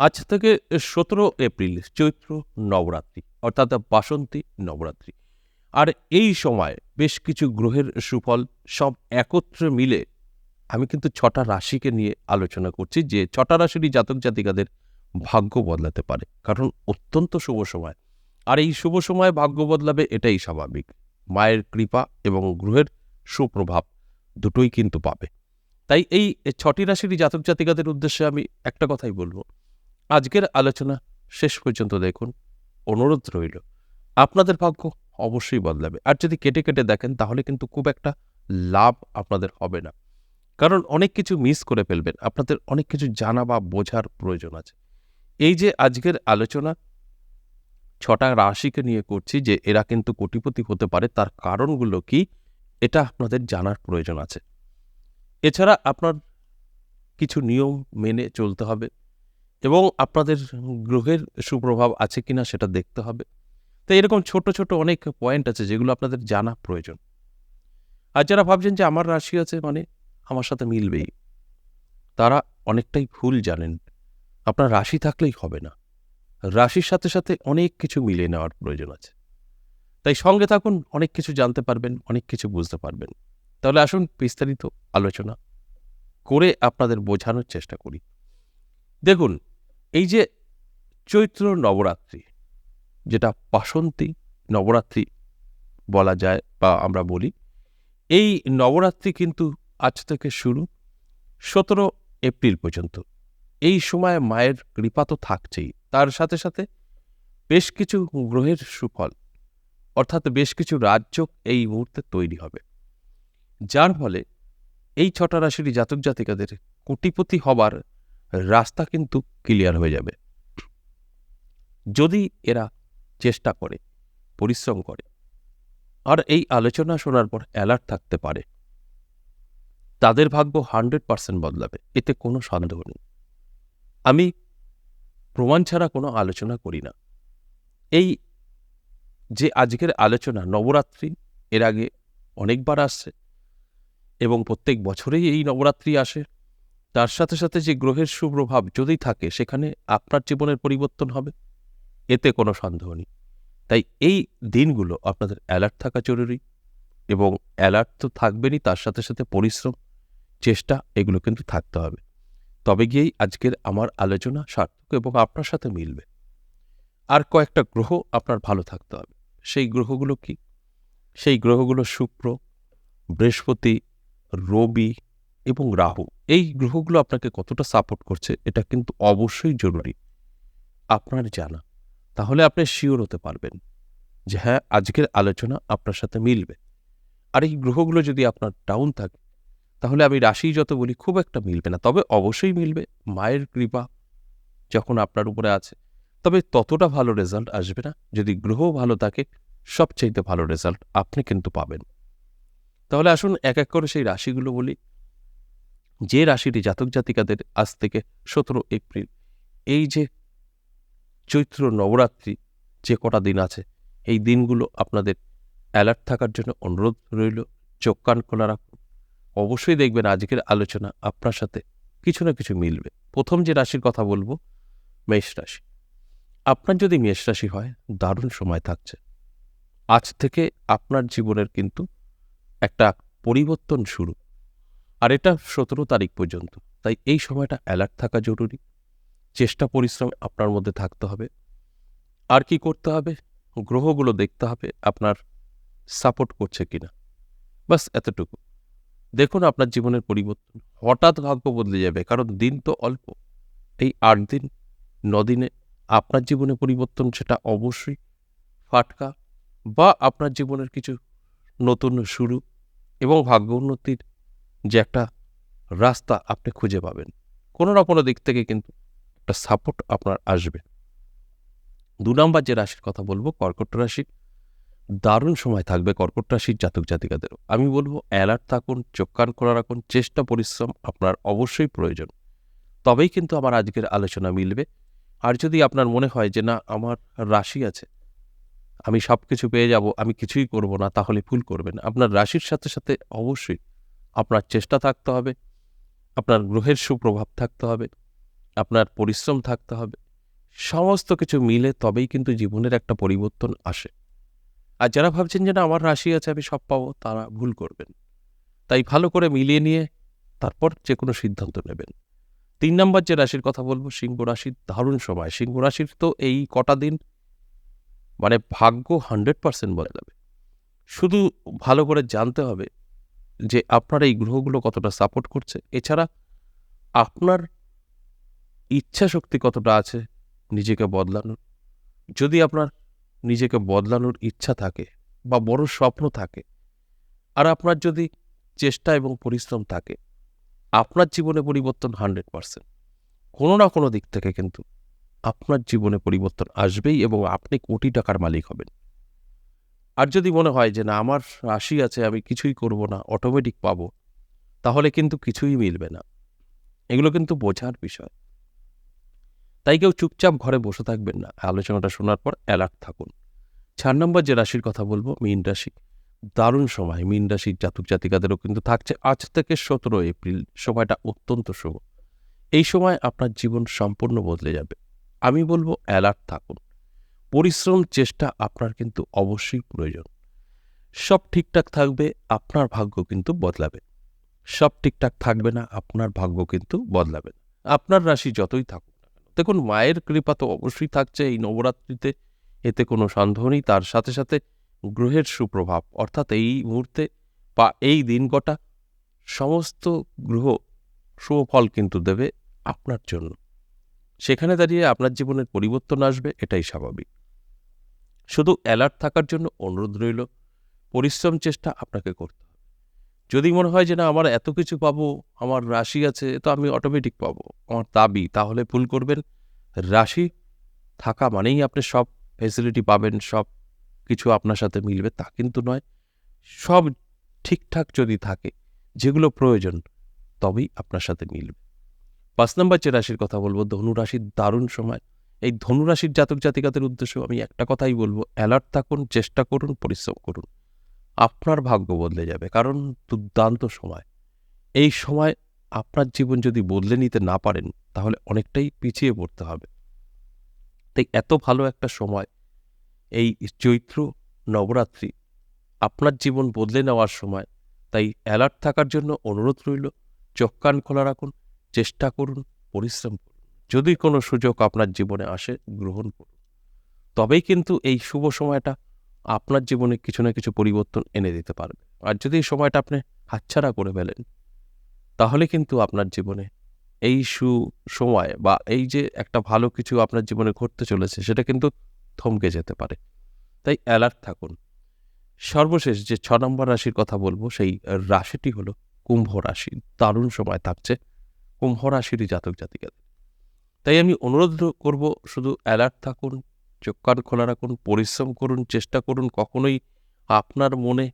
আজ থেকে সতেরো এপ্রিল, চৈত্র নবরাত্রি, অর্থাৎ বাসন্তী নবরাত্রি। আর এই সময় বেশ কিছু গ্রহের সুফল সব একত্রে মিলে আমি কিন্তু ছটা রাশিকে নিয়ে আলোচনা করছি, যে ছটা রাশিরই জাতক জাতিকাদের ভাগ্য বদলাতে পারে। কারণ অত্যন্ত শুভ সময়। আর এই শুভ সময়ে ভাগ্য বদলাবে এটাই স্বাভাবিক। মায়ের কৃপা এবং গ্রহের সুপ্রভাব দুটোই কিন্তু পাবে। তাই এই ছটি রাশিরই জাতক জাতিকাদের উদ্দেশ্যে আমি একটা কথাই বলব। আজকের আলোচনা শেষ পর্যন্ত দেখুন। অনুরোধ রইল, আপনাদের ভাগ্য অবশ্যই বদলাবে। আর যদি কেটে কেটে দেখেন, তাহলে কিন্তু খুব একটা লাভ আপনাদের হবে না। কারণ অনেক কিছু মিস করে ফেলবেন। আপনাদের অনেক কিছু জানা বা বোঝার প্রয়োজন আছে। এই যে আজকের আলোচনা, ছটা রাশিকে নিয়ে করছি যে এরা কিন্তু কোটিপতি হতে পারে, তার কারণগুলো কি, এটা আপনাদের জানার প্রয়োজন আছে। এছাড়া আপনার কিছু নিয়ম মেনে চলতে হবে। এবং আপনাদের গ্রহের সুপ্রভাব আছে কিনা সেটা দেখতে হবে। তো এরকম ছোট ছোট অনেক পয়েন্ট আছে যেগুলো আপনাদের জানা প্রয়োজন। আর যারা ভাবছেন যে আমার রাশি আছে মানে আমার সাথে মিলবেই, তারা অনেকটাই ভুল জানেন। আপনার রাশি থাকলেই হবে না। রাশির সাথে সাথে অনেক কিছু মিলিয়ে নেওয়ার প্রয়োজন আছে। তাই সঙ্গে থাকুন, অনেক কিছু জানতে পারবেন, অনেক কিছু বুঝতে পারবেন। তাহলে আসুন, বিস্তারিত আলোচনা করে আপনাদের বোঝানোর চেষ্টা করি। দেখুন এই যে চৈত্র নবরাত্রি, যেটা বাসন্তী নবরাত্রি বলা যায় বা আমরা বলি, এই নবরাত্রি কিন্তু আজ থেকে শুরু সতেরো এপ্রিল পর্যন্ত। এই সময় মায়ের কৃপা তো থাকছেই। তার সাথে সাথে বেশ কিছু গ্রহের সুফল, অর্থাৎ বেশ কিছু রাজ্য এই মুহূর্তে তৈরি হবে। যার ফলে এই ছটা রাশির জাতক জাতিকাদের কোটিপতি হবার রাস্তা কিন্তু ক্লিয়ার হয়ে যাবে। যদি এরা চেষ্টা করে, পরিশ্রম করে, আর এই আলোচনা শোনার পর অ্যালার্ট থাকতে পারে, তাদের ভাগ্য হান্ড্রেড পার্সেন্ট বদলাবে, এতে কোনো সন্দেহ নেই। আমি প্রমাণ ছাড়া কোনো আলোচনা করি না। এই যে আজকের আলোচনা, নবরাত্রি এর আগে অনেকবার আসছে এবং প্রত্যেক বছরেই এই নবরাত্রি আসে। তার সাথে সাথে যে গ্রহের সুপ্রভাব যদি থাকে, সেখানে আপনার জীবনের পরিবর্তন হবে। এতে কোনো সন্দেহ নেই। তাই এই দিনগুলো আপনাদের অ্যালার্ট থাকা জরুরি এবং অ্যালার্ট তো থাকবেনই, তার সাথে সাথে পরিশ্রম, চেষ্টা, এগুলো কিন্তু থাকতে হবে। তবে গিয়েই আজকের আমার আলোচনা সার্থক এবং আপনার সাথে মিলবে। আর কয়েকটা গ্রহ আপনার ভালো থাকতে হবে। সেই গ্রহগুলো কি? সেই গ্রহগুলো শুক্র, বৃহস্পতি, রবি এবং রাহু, এই গ্রহগুলো আপনাকে কতটা সাপোর্ট করছে, এটা কিন্তু অবশ্যই জরুরি। আপনার জানা, তাহলে আপনি শিওর হতে পারবেন যে হ্যাঁ আজকের আলোচনা আপনার সাথে মিলবে। আর এই গ্রহগুলো যদি আপনার ডাউন থাকে, তাহলে আমি রাশি যত বলি, খুব একটা মিলবে না। তবে অবশ্যই মিলবে, মায়ের কৃপা যখন আপনার উপরে আছে, তবে ততটা ভালো রেজাল্ট আসবে না। যদি গ্রহ ভালো থাকে, সবচাইতে ভালো রেজাল্ট আপনি কিন্তু পাবেন। তাহলে আসুন, এক এক করে সেই রাশিগুলো বলি। যে রাশিটি জাতক জাতিকাদের আজ থেকে সতেরো এপ্রিল। এই যে চৈত্র নবরাত্রি যে কটা দিন আছে, এই দিনগুলো আপনাদের অ্যালার্ট থাকার জন্য অনুরোধ রইল। চোখ কান খোলা রাখুন। অবশ্যই দেখবেন আজকের আলোচনা আপনার সাথে কিছু না কিছু মিলবে। প্রথম যে রাশির কথা বলব, মেষ রাশি। আপনার যদি মেষ রাশি হয়, দারুণ সময় থাকছে। আজ থেকে আপনার জীবনের কিন্তু একটা পরিবর্তন শুরু। আর এটা সতেরো তারিখ পর্যন্ত। তাই এই সময়টা অ্যালার্ট থাকা জরুরি। চেষ্টা, পরিশ্রম আপনার মধ্যে থাকতে হবে। আর কি করতে হবে? গ্রহগুলো দেখতে হবে আপনার সাপোর্ট করছে কিনা। বাস এতটুকু। দেখুন আপনার জীবনের পরিবর্তন। হঠাৎ ভাগ্য বদলে যাবে, কারণ দিন তো অল্প। এই আট দিন দিনে আপনার জীবনে পরিবর্তন সেটা অবশ্যই ফাটকা বা আপনার জীবনের কিছু নতুন শুরু এবং ভাগ্য উন্নতির যে একটা রাস্তা আপনি খুঁজে পাবেন। কোনো না কোনো দিক থেকে কিন্তু একটা সাপোর্ট আপনার আসবে। দু নম্বর যে রাশির কথা বলব, কর্কট রাশি, দারুণ সময় থাকবে কর্কট রাশির জাতক জাতিকাদেরও। আমি বলব অ্যালার্ট থাকুন, চোখ কান খোলা রাখুন, চেষ্টা, পরিশ্রম আপনার অবশ্যই প্রয়োজন। তবেই কিন্তু আমার আজকের আলোচনা মিলবে। আর যদি আপনার মনে হয় যে না, আমার রাশি আছে, আমি সব কিছু পেয়ে যাব, আমি কিছুই করব না, তাহলে ভুল করবেন। আপনার রাশির সাথে সাথে অবশ্যই আপনার চেষ্টা থাকতে হবে, আপনার গ্রহের সুপ্রভাব থাকতে হবে, আপনার পরিশ্রম থাকতে হবে, সমস্ত কিছু মিলে তবেই কিন্তু জীবনের একটা পরিবর্তন আসে। আর যারা ভাবছেন যে না, আমার রাশি আছে, আমি সব পাবো, তারা ভুল করবেন। তাই ভালো করে মিলিয়ে নিয়ে তারপর যে কোনো সিদ্ধান্ত নেবেন। তিন নম্বর যে রাশির কথা বলব, সিংহ রাশির দারুণ সময়। সিংহ রাশির তো এই কটা দিন মানে ভাগ্য হান্ড্রেড পার্সেন্ট বলে যাবে শুধু ভালো করে জানতে হবে যে আপনার এই গ্রহগুলো কতটা সাপোর্ট করছে। এছাড়া আপনার ইচ্ছা শক্তি কতটা আছে নিজেকে বদলানোর। যদি আপনার নিজেকে বদলানোর ইচ্ছা থাকে বা বড় স্বপ্ন থাকে আর আপনার যদি চেষ্টা এবং পরিশ্রম থাকে, আপনার জীবনে পরিবর্তন হান্ড্রেড পারসেন্ট। কোনো না কোনো দিক থেকে কিন্তু আপনার জীবনে পরিবর্তন আসবেই এবং আপনি কোটি টাকার মালিক হবেন। আর যদি মনে হয় যে না, আমার রাশি আছে, আমি কিছুই করব না অটোমেটিক পাবো, তাহলে কিন্তু কিছুই মিলবে না। এগুলো কিন্তু বোঝার বিষয়। তাই কেউ চুপচাপ ঘরে বসে থাকবেন না। আলোচনাটা শোনার পর অ্যালার্ট থাকুন। চার নম্বর যে রাশির কথা বলব, মীন রাশি। দারুণ সময়। মীন রাশির জাতক জাতিকাদেরও কিন্তু থাকছে আজ থেকে সতেরো এপ্রিল। সময়টা অত্যন্ত শুভ। এই সময় আপনার জীবন সম্পূর্ণ বদলে যাবে। আমি বলব অ্যালার্ট থাকুন। পরিশ্রম, চেষ্টা আপনার কিন্তু অবশ্যই প্রয়োজন। সব ঠিকঠাক থাকবে, আপনার ভাগ্য কিন্তু বদলাবে। সব ঠিকঠাক থাকবে না, আপনার ভাগ্য কিন্তু বদলাবে না। আপনার রাশি যতই থাকুক দেখুন, মায়ের কৃপা তো অবশ্যই থাকছে এই নবরাত্রিতে, এতে কোনো সন্দেহ নেই। তার সাথে সাথে গ্রহের সুপ্রভাব, অর্থাৎ এই মুহূর্তে বা এই দিন কটা, সমস্ত গ্রহ সুফল কিন্তু দেবে আপনার জন্য। সেখানে দাঁড়িয়ে আপনার জীবনের পরিবর্তন আসবে, এটাই স্বাভাবিক। শুধু অ্যালার্ট থাকার জন্য অনুরোধ রইল, পরিশ্রম চেষ্টা আপনাকে করতে হবে। যদি মনে হয় যে না, আমার এত কিছু পাবো, আমার রাশি আছে, তো আমি অটোমেটিক পাবো। আমার দাবি, তাহলে ভুল করবেন। রাশি থাকা মানেই আপনি সব ফেসিলিটি পাবেন, সব কিছু আপনার সাথে মিলবে, তা কিন্তু নয়। সব ঠিকঠাক যদি থাকে, যেগুলো প্রয়োজন, তবেই আপনার সাথে মিলবে। পাঁচ নম্বর যে রাশির কথা বলব ধনুরাশির দারুণ সময়। এই ধনুরাশির জাতক জাতিকাদের উদ্দেশ্য আমি একটা কথাই বলব অ্যালার্ট থাকুন, চেষ্টা করুন, পরিশ্রম করুন। আপনার ভাগ্য বদলে যাবে, কারণ দুর্দান্ত সময়। এই সময় আপনার জীবন যদি বদলে নিতে না পারেন, তাহলে অনেকটাই পিছিয়ে পড়তে হবে। তাই এত ভালো একটা সময়, এই চৈত্র নবরাত্রি, আপনার জীবন বদলে নেওয়ার সময়, তাই অ্যালার্ট থাকার জন্য অনুরোধ রইল, চোখ কান খোলা রাখুন, চেষ্টা করুন, পরিশ্রম যদি কোনো সুযোগ আপনার জীবনে আসে, গ্রহণ করুন। তবেই কিন্তু এই শুভ সময়টা আপনার জীবনে কিছু না কিছু পরিবর্তন এনে দিতে পারবে। আর যদি এই সময়টা আপনি হাতছাড়া করে ফেলেন, তাহলে কিন্তু আপনার জীবনে এই সু সময় বা এই যে একটা ভালো কিছু আপনার জীবনে ঘটতে চলেছে, সেটা কিন্তু থমকে যেতে পারে। তাই অ্যালার্ট থাকুন। সর্বশেষ যে ছ নম্বর রাশির কথা বলব, সেই রাশিটি হলো কুম্ভ রাশি। দারুণ সময় থাকছে। কুম্ভ রাশিরই জাতক জাতিকাদের তাই আমি অনুরোধ করব শুধু অ্যালার্ট থাকুন, চোখ কান খোলা রাখুন, পরিশ্রম করুন, চেষ্টা করুন, কখনোই আপনার মনে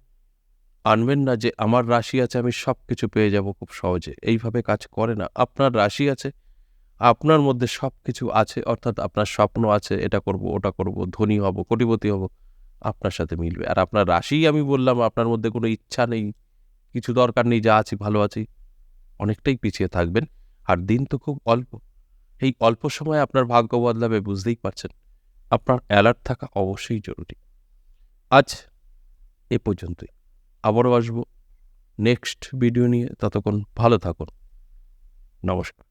আনবেন না যে আমার রাশি আছে, আমি সব কিছু পেয়ে যাব খুব সহজে। এইভাবে কাজ করে না। আপনার রাশি আছে, আপনার মধ্যে সব কিছু আছে, অর্থাৎ আপনার স্বপ্ন আছে, এটা করব, ওটা করব, ধনী হব, কোটিপতি হব, আপনার সাথে মিলবে। আর আপনার রাশিই আমি বললাম, আপনার মধ্যে কোনো ইচ্ছা নেই, কিছু দরকার নেই, যা আছি, ভালো আছি, অনেকটাই পিছিয়ে থাকবেন। আর দিন তো খুব অল্প। এই অল্প সময়ে আপনার ভাগ্য বদলাবে, বুঝতেই পারছেন। আপনার অ্যালার্ট থাকা অবশ্যই জরুরি। আজ এ পর্যন্তই। আবারও আসব নেক্সট ভিডিও নিয়ে। ততক্ষণ ভালো থাকুন। নমস্কার।